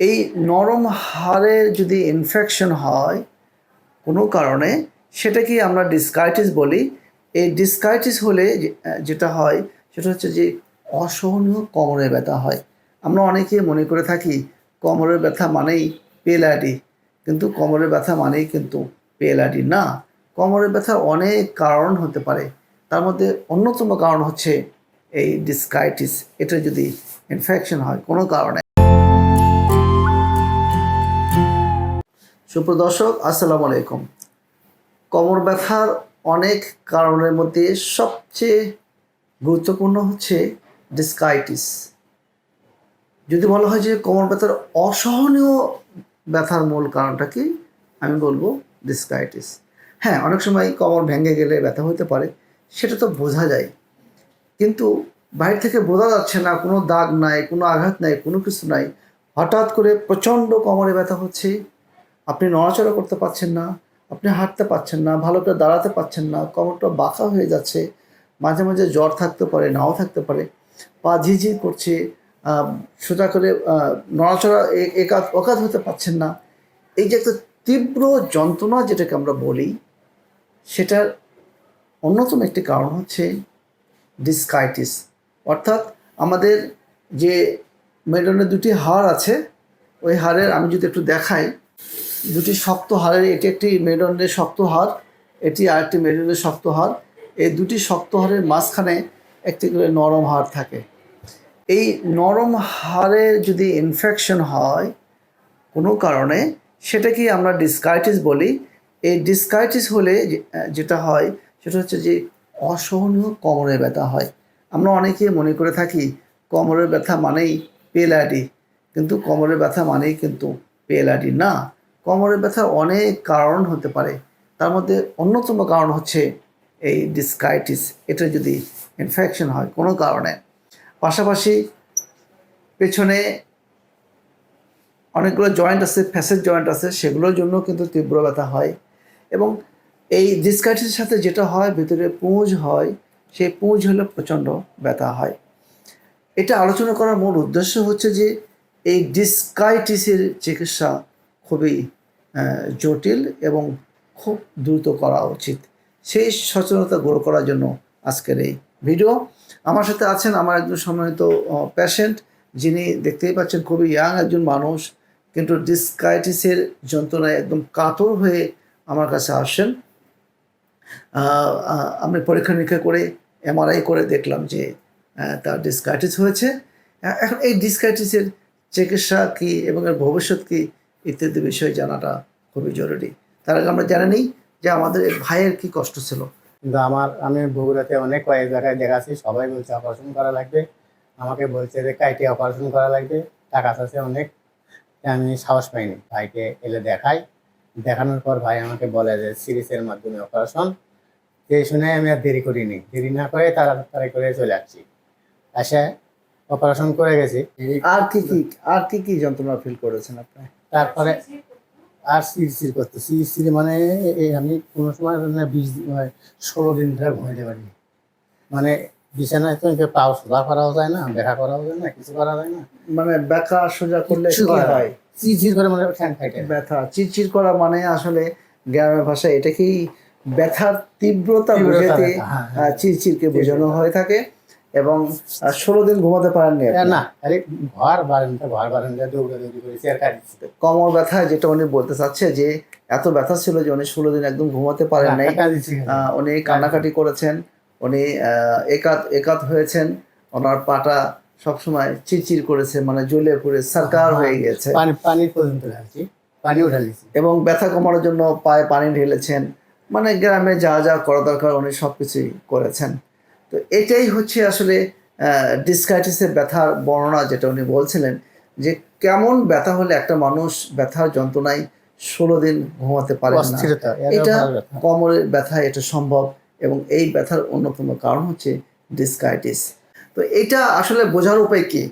এই নরম হাড়ে যদি ইনফেকশন হয়, কোনো কারণে সেটাকে আমরা ডিসকাইটিস বলি। এই ডিসকাইটিস হলে যেটা হয়, সেটা হচ্ছে যে অসহনীয় কোমরের ব্যথা হয়। আমরা অনেকে মনে করে থাকি কোমরের ব্যথা মানেই পেলাডি কিন্তু কোমরের ব্যথা মানেই কিন্তু পেলাডি না। কোমরের ব্যথার অনেক কারণ হতে পারে। তার মধ্যে অন্যতম কারণ হচ্ছে এই ডিসকাইটিস এটা যদি ইনফেকশন হয়, কোনো কারণে সুপ্রদর্শক আসসালামু আলাইকুম। কোমর ব্যথার অনেক কারণের মধ্যে সবচেয়ে গুরুত্বপূর্ণ হচ্ছে ডিসকাইটিস যদি বলা হয় যে কোমর ব্যথার অসহনীয় ব্যথার মূল কারণটা কি, আমি বলব ডিসকাইটিস হ্যাঁ অনেক সময় কোমর ভেঙে গেলে ব্যথা হতে পারে, সেটা তো বোঝা যায়। কিন্তু বাইরে থেকে বোঝা যাচ্ছে না, কোনো দাগ নাই, কোনো আঘাত নাই, কোনো কিছু নাই। হঠাৎ করে প্রচণ্ড কোমরে ব্যথা হচ্ছে আপনি নড়াচড়া করতে পারছেন না, আপনি হাঁটতে পারছেন না, ভালো করে দাঁড়াতে পারছেন না, কোমরটা বাঁকা হয়ে যাচ্ছে, মাঝে মাঝে জ্বর থাকতে পারে, নাও থাকতে পারে, পা ঝিঝির করছে সোজা করে নড়াচড়া এ- একাত অকাত হতে পারছেন না। এই যে একটা তীব্র যন্ত্রণা যেটাকে আমরা বলি, সেটার অন্যতম একটি কারণ হচ্ছে ডিসকাইটিস অর্থাৎ আমাদের যে মেরুদণ্ডের দুটি হাড় আছে, ওই হাড়ের আমি যদি একটু দেখাই দুটি শক্ত হাড়ের, এটি একটি মেরুদণ্ডের শক্ত হাড়, এটি আরেকটি মেরুদণ্ডের শক্ত হাড়। এই দুটি শক্ত হাড়ের মাঝখানে একটি করে নরম হাড় থাকে। এই নরম হাড়ের যদি ইনফেকশন হয়, কোনো কারণে সেটাকে আমরা ডিসকাইটিস বলি। এই ডিসকাইটিস হলে যেটা হয়, সেটা হচ্ছে যে অসহনীয় কোমরের ব্যথা হয়। আমরা অনেকে মনে করে থাকি, কোমরের ব্যথা মানেই পেলাডি কিন্তু কোমরের ব্যথা মানেই কিন্তু পেলাডি না। কোমরের ব্যথার অনেক কারণ হতে পারে। তার মধ্যে অন্যতম কারণ হচ্ছে এই ডিসকাইটিস এটা যদি ইনফেকশন হয় কোনো কারণে। পাশাপাশি পেছনে অনেকগুলো জয়েন্ট আছে ফ্যাসের জয়েন্ট আছে, সেগুলোর জন্য কিন্তু তীব্র ব্যথা হয়। এবং এই ডিসকাইটিসের সাথে যেটা হয়, ভিতরে পুঁজ হয়, সেই পুঁজ হলে প্রচণ্ড ব্যথা হয়। এটা আলোচনা করার মূল উদ্দেশ্য হচ্ছে যে এই ডিসকাইটিসের চিকিৎসা খুবই জটিল এবং খুব দ্রুত করা উচিত। সেই সচেতনতা গ্রো করার জন্য আজকের এই ভিডিও। আমার সাথে আছেন আমার একজন সম্মানিত প্যাশেন্ট যিনি দেখতেই পাচ্ছেন খুবই ইয়াং একজন মানুষ, কিন্তু ডিসকাইটিসের যন্ত্রণায় একদম কাতর হয়ে আমার কাছে আসেন আমি পরীক্ষা নিরীক্ষা করে এমআরআই করে দেখলাম যে তার ডিসকাইটিস হয়েছে। এখন এই ডিসকাইটিসের চিকিৎসা কি এবং এর ভবিষ্যৎ কি ইত্যাদি বিষয়ে জানাটা খুবই জরুরি। তার আগে আমরা জানি নিই যে আমাদের ভাইয়ের কি কষ্ট ছিল। কিন্তু আমার আমি বগুড়াতে অনেক কয়েক জায়গায় দেখাচ্ছি সবাই বলছে অপারেশন করা লাগবে। আমাকে বলছে যে কাইটে অপারেশন করা লাগবে। টাকা আছে অনেক। আমি সাহস পাইনি। ভাইকে এলে দেখাই। দেখানোর পর ভাই আমাকে বলে যে সিরিজের মাধ্যমে অপারেশন সেই শুনে আমি আর দেরি করিনি। দেরি না করে তাড়াতাড়ি করে চলে আসছি। আসে অপারেশন করে গেছি। আর কি কি আর কি কি যন্ত্রণা ফিল করেছেন আপনি? তারপরে আর সিরসির করতে সিরসির মানে আমি কোনো সময় বিশ দিন মানে ষোলো দিন ধরে ঘুমাইতে পারি মানে বিছানায় তো পাও সোজা করাও যায় না দেখা করাও যায় না কিছু করা যায় না। মানে ব্যথা সোজা করলে কি হয়? করে মানে ফাইটে ব্যথা চিরচির করা মানে আসলে গ্রামের ভাষায় এটাকেই ব্যথার তীব্রতা বুঝাতে হ্যাঁ, হ্যাঁ। চিরচিরকে বোঝানো হয়ে থাকে। এবং ষোলো দিন ঘুমাতে পারেননি। না আরে ঘর বারান্দা ঘর বারান্দা দৌড়া দৌড়ি করে কোমর ব্যথা যেটা উনি বলতে চাচ্ছে যে এত ব্যথা ছিল যে উনি ষোলো দিন একদম ঘুমাতে পারেন নাই। উনি কান্নাকাটি করেছেন উনি একাত একাত হয়েছেন ওনার পাটা সবসময় চিরচির করেছে মানে জ্বলে পড়ে সরকার হয়ে গেছে। পানি পানি পর্যন্ত পানি এবং ব্যথা কমানোর জন্য পায়ে পানি ঢেলেছেন মানে গ্রামে যা যা করা দরকার উনি সব কিছুই করেছেন। তো এটাই হচ্ছে আসলে ডিসকাইটিসের ব্যথার বর্ণনা যেটা উনি বলছিলেন যে কেমন ব্যথা হলে একটা মানুষ ব্যথার যন্ত্রণায় ষোলো দিন ঘুমাতে পারে না। এটা। কোমরের ব্যথা এটা সম্ভব এবং এই ব্যথার অন্যতম কারণ হচ্ছে ডিসকাইটিস তো এটা আসলে বোঝার উপায় কি?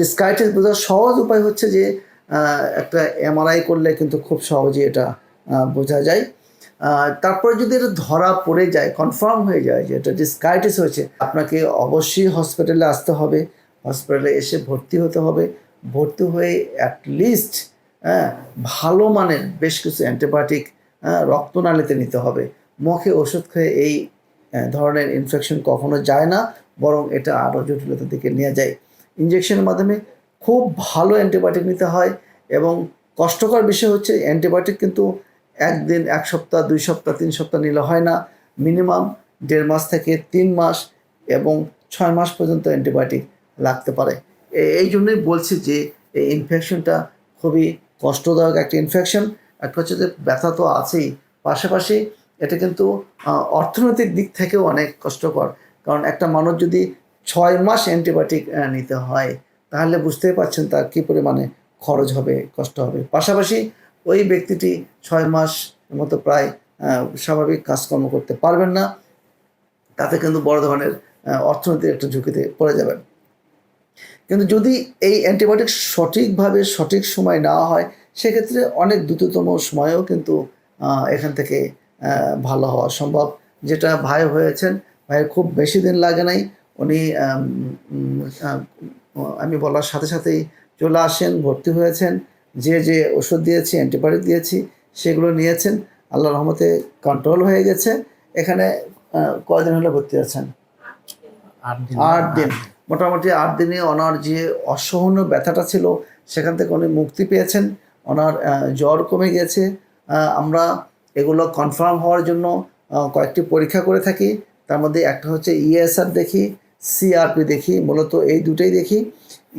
ডিসকাইটিস বোঝার সহজ উপায় হচ্ছে যে একটা এমআরআই করলে কিন্তু খুব সহজে এটা বোঝা যায়। তারপরে যদি এটা ধরা পড়ে যায় কনফার্ম হয়ে যায় যে এটা ডিসকাইটিস হয়েছে, আপনাকে অবশ্যই হসপিটালে আসতে হবে। হসপিটালে এসে ভর্তি হতে হবে। ভর্তি হয়ে অ্যাটলিস্ট হ্যাঁ ভালো মানের বেশ কিছু অ্যান্টিবায়োটিক রক্তনালীতে নিতে হবে। মুখে ওষুধ খেয়ে এই ধরনের ইনফেকশন কখনো যায় না, বরং এটা আরও জটিলতার দিকে নিয়ে যায়। ইঞ্জেকশনের মাধ্যমে খুব ভালো অ্যান্টিবায়োটিক নিতে হয় এবং কষ্টকর বিষয় হচ্ছে অ্যান্টিবায়োটিক কিন্তু একদিন, এক সপ্তাহ, দুই সপ্তাহ, তিন সপ্তাহ নিলে হয় না। মিনিমাম দেড় মাস থেকে তিন মাস এবং ছয় মাস পর্যন্ত অ্যান্টিবায়োটিক লাগতে পারে। এই জন্যই বলছি যে, এই ইনফেকশনটা খুবই কষ্টদায়ক একটা ইনফেকশন একটা হচ্ছে যে, ব্যথা তো আছেই। পাশাপাশি এটা কিন্তু অর্থনৈতিক দিক থেকেও অনেক কষ্টকর। কারণ একটা মানুষ যদি ছয় মাস অ্যান্টিবায়োটিক নিতে হয়, তাহলে বুঝতেই পারছেন তার কী পরিমাণে খরচ হবে, কষ্ট হবে। পাশাপাশি ওই ব্যক্তিটি ছয় মাস মতো প্রায় স্বাভাবিক কাজকর্ম করতে পারবেন না। তাতে কিন্তু বড় ধরনের অর্থনৈতিক একটা ঝুঁকিতে পড়ে যাবেন। কিন্তু যদি এই অ্যান্টিবায়োটিক সঠিকভাবে সঠিক সময় নেওয়া হয়, সেক্ষেত্রে অনেক দ্রুততম সময়েও কিন্তু এখান থেকে ভালো হওয়া সম্ভব। যেটা ভাই হয়েছেন, ভাইয়ের খুব বেশি দিন লাগে নাই। উনি আমি বলার সাথে সাথেই চলে আসেন, ভর্তি হয়েছেন। যে যে ওষুধ দিয়েছি অ্যান্টিবায়োটিক দিয়েছি সেগুলো নিয়েছেন। আল্লাহ রহমতে কন্ট্রোল হয়ে গেছে। এখানে কয়দিন হলে ভর্তি আছেন? আট দিন। মোটামুটি আট দিনে ওনার যে অসহনীয় ব্যথাটা ছিল সেখান থেকে উনি মুক্তি পেয়েছেন। ওনার জ্বর কমে গেছে আমরা এগুলো কনফার্ম হওয়ার জন্য কয়েকটি পরীক্ষা করে থাকি। তার মধ্যে একটা হচ্ছে ইএসআর দেখি সিআরপি দেখি মূলত এই দুটোই দেখি।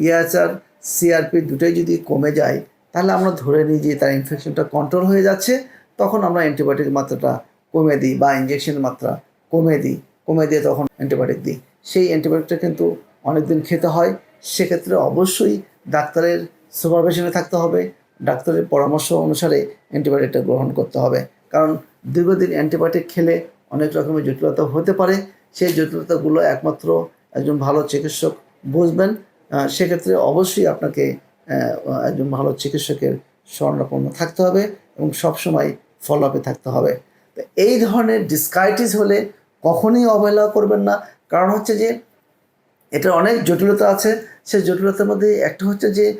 ইএসআর সিআরপি দুটোই যদি কমে যায় তাহলে আমরা ধরে নিই যে তার ইনফেকশনটা কন্ট্রোল হয়ে যাচ্ছে, তখন আমরা অ্যান্টিবায়োটিক মাত্রাটা কমে দিই বা ইঞ্জেকশনের মাত্রা কমে দিই। কমে দিয়ে তখন অ্যান্টিবায়োটিক দিই। সেই অ্যান্টিবায়োটিকটা কিন্তু অনেকদিন খেতে হয়। সেক্ষেত্রে অবশ্যই ডাক্তারের সুপারভিশনে থাকতে হবে। ডাক্তারের পরামর্শ অনুসারে অ্যান্টিবায়োটিকটা গ্রহণ করতে হবে। কারণ দীর্ঘদিন অ্যান্টিবায়োটিক খেলে অনেক রকমের জটিলতা হতে পারে। সেই জটিলতাগুলো একমাত্র একজন ভালো চিকিৎসক বুঝবেন। সেক্ষেত্রে অবশ্যই আপনাকে একজন ভালো চিকিৎসকের স্বর্ণাপন্ন থাকতে হবে এবং সবসময় ফলো আপে থাকতে হবে। তো এই ধরনের ডিসকাইটিস হলে কখনোই অবহেলা করবেন না। কারণ হচ্ছে যে, এটার অনেক জটিলতা আছে। সেই জটিলতার মধ্যে একটা হচ্ছে যে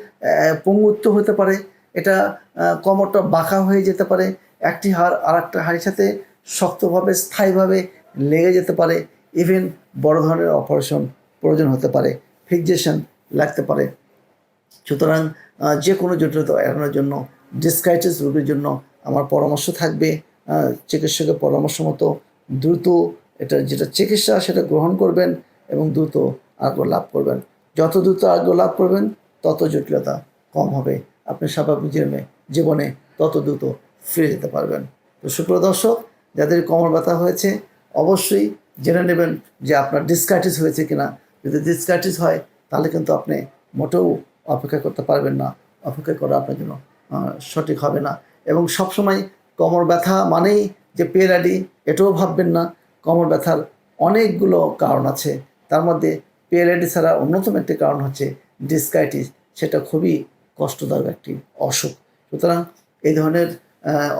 পঙ্গুত্ব হতে পারে। এটা কোমরটা বাঁকা হয়ে যেতে পারে। একটি হাড় আর একটা হাড়ের সাথে শক্তভাবে, স্থায়ীভাবে লেগে যেতে পারে। ইভেন বড় ধরনের অপারেশন প্রয়োজন হতে পারে। ফিক্সেশন লাগতে পারে। সুতরাং যে কোনো জটিলতা এড়ানোর জন্য ডিসকাইটিস রোগীর জন্য আমার পরামর্শ থাকবে। চিকিৎসকের পরামর্শ মতো দ্রুত এটা যেটা চিকিৎসা সেটা গ্রহণ করবেন এবং দ্রুত আগ্রহ লাভ করবেন। যত দ্রুত আগ্রহ লাভ করবেন, তত জটিলতা কম হবে। আপনি স্বাভাবিক জীবনে জীবনে তত দ্রুত ফিরে যেতে পারবেন। তো সুপ্রিয় দর্শক, যাদের কোমর ব্যথা হয়েছে, অবশ্যই জেনে নেবেন যে আপনার ডিসকাইটিস হয়েছে কিনা। যদি ডিসকাইটিস হয়, তাহলে কিন্তু আপনি মোটেও অপেক্ষা করতে পারবেন না, অপেক্ষা করা আপনার জন্য সঠিক হবে না। এবং সবসময় কোমর ব্যথা মানেই যে পেরাডি এটাও ভাববেন না, কোমর ব্যথার অনেকগুলো কারণ আছে। তার মধ্যে পেরাডি ছাড়া অন্যতম একটি কারণ হচ্ছে ডিসকাইটিস, সেটা খুবই কষ্টদায়ক একটি অসুখ। সুতরাং এই ধরনের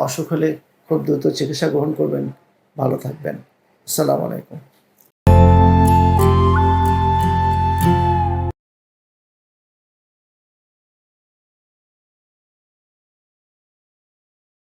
অসুখ হলে খুব দ্রুত চিকিৎসা গ্রহণ করবেন। ভালো থাকবেন। আসসালামু আলাইকুম।